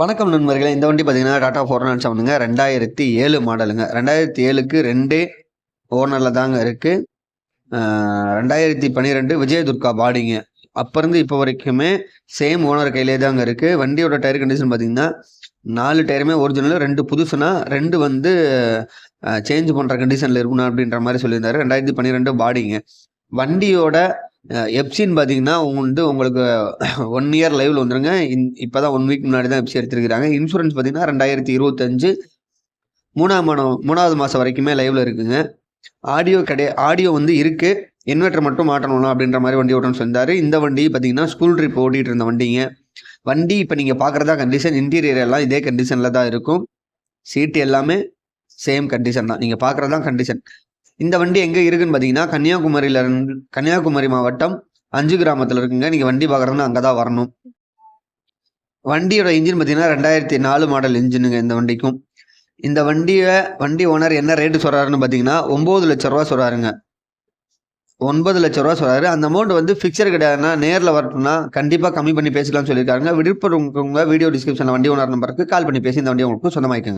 வணக்கம் நண்பர்களே. இந்த வண்டி பார்த்தீங்கன்னா டாடா ஃபோர் நாட் செவனுங்க. ரெண்டாயிரத்தி ஏழு மாடலுங்க. ரெண்டாயிரத்தி ஏழுக்கு ரெண்டே ஓனரில் தாங்க இருக்குது ரெண்டாயிரத்தி பன்னிரெண்டு விஜயதுர்கா பாடிங்க. அப்போ இருந்து இப்போ வரைக்குமே சேம் ஓனர் கையிலே தாங்க இருக்குது வண்டியோட டயர் கண்டிஷன் பார்த்தீங்கன்னா நாலு டயருமே ஒரிஜினல் ரெண்டு புதுசுனா ரெண்டு வந்து சேஞ்ச் பண்ணுற கண்டிஷனில் இருக்கணும் அப்படின்ற மாதிரி சொல்லியிருந்தாரு. ரெண்டாயிரத்தி பன்னிரெண்டு பாடிங்க. வண்டியோட எப்சின்னு பார்த்தீங்கன்னா வந்து உங்களுக்கு ஒன் இயர் லைவில் வந்துருங்க. இப்போ தான் ஒன் வீக் முன்னாடி தான் எப்சி எடுத்துருக்கிறாங்க. இன்சூரன்ஸ் பார்த்தீங்கன்னா ரெண்டாயிரத்தி இருபத்தஞ்சு மூணாம் மாதம் மூணாவது மாதம் வரைக்குமே லைவில் இருக்குங்க. ஆடியோ கிடையா ஆடியோ வந்து இருக்குது இன்வெர்டர் மட்டும் மாட்டணும் அப்படின்ற மாதிரி வண்டி ஓட்டணும்னு சொன்னார் இந்த வண்டி பார்த்தீங்கன்னா ஸ்கூல் ட்ரிப் ஓட்டிகிட்டு இருந்த வண்டிங்க. வண்டி இப்போ நீங்கள் பார்க்குறதா கண்டிஷன் இன்டீரியர் எல்லாம் இதே கண்டிஷனில் தான் இருக்கும். சீட்டு எல்லாமே சேம் கண்டிஷன் தான். நீங்கள் பார்க்குறதா கண்டிஷன் இந்த வண்டி எங்கே இருக்குன்னு பார்த்தீங்கன்னா கன்னியாகுமரியில் இருந்து கன்னியாகுமரி மாவட்டம் அஞ்சு கிராமத்தில் இருக்குங்க. நீங்கள் வண்டி பார்க்குறதுனா அங்கே தான் வரணும். வண்டியோட இன்ஜின் பார்த்தீங்கன்னா ரெண்டாயிரத்தி நாலு மாடல் இன்ஜினுங்க இந்த வண்டிக்கும். இந்த வண்டியை வண்டி ஓனர் என்ன ரேட்டு சொல்கிறாருன்னு பார்த்தீங்கன்னா ஒம்பது லட்ச ரூபா சொல்கிறாருங்க ஒன்பது லட்ச ரூபா சொல்கிறாரு அந்த அமௌண்ட் வந்து ஃபிக்சர் கிடையாதுன்னா நேரில் வரட்டும்னா கண்டிப்பாக கம்மி பண்ணி பேசலாம்னு சொல்லியிருக்காங்க விருப்பம் வீடியோ டிஸ்கிரிப்ஷனில் வண்டி ஓனர் நம்பருக்கு கால் பண்ணி பேசி இந்த வண்டி உங்களுக்கு சொந்தமாயிக்கோங்க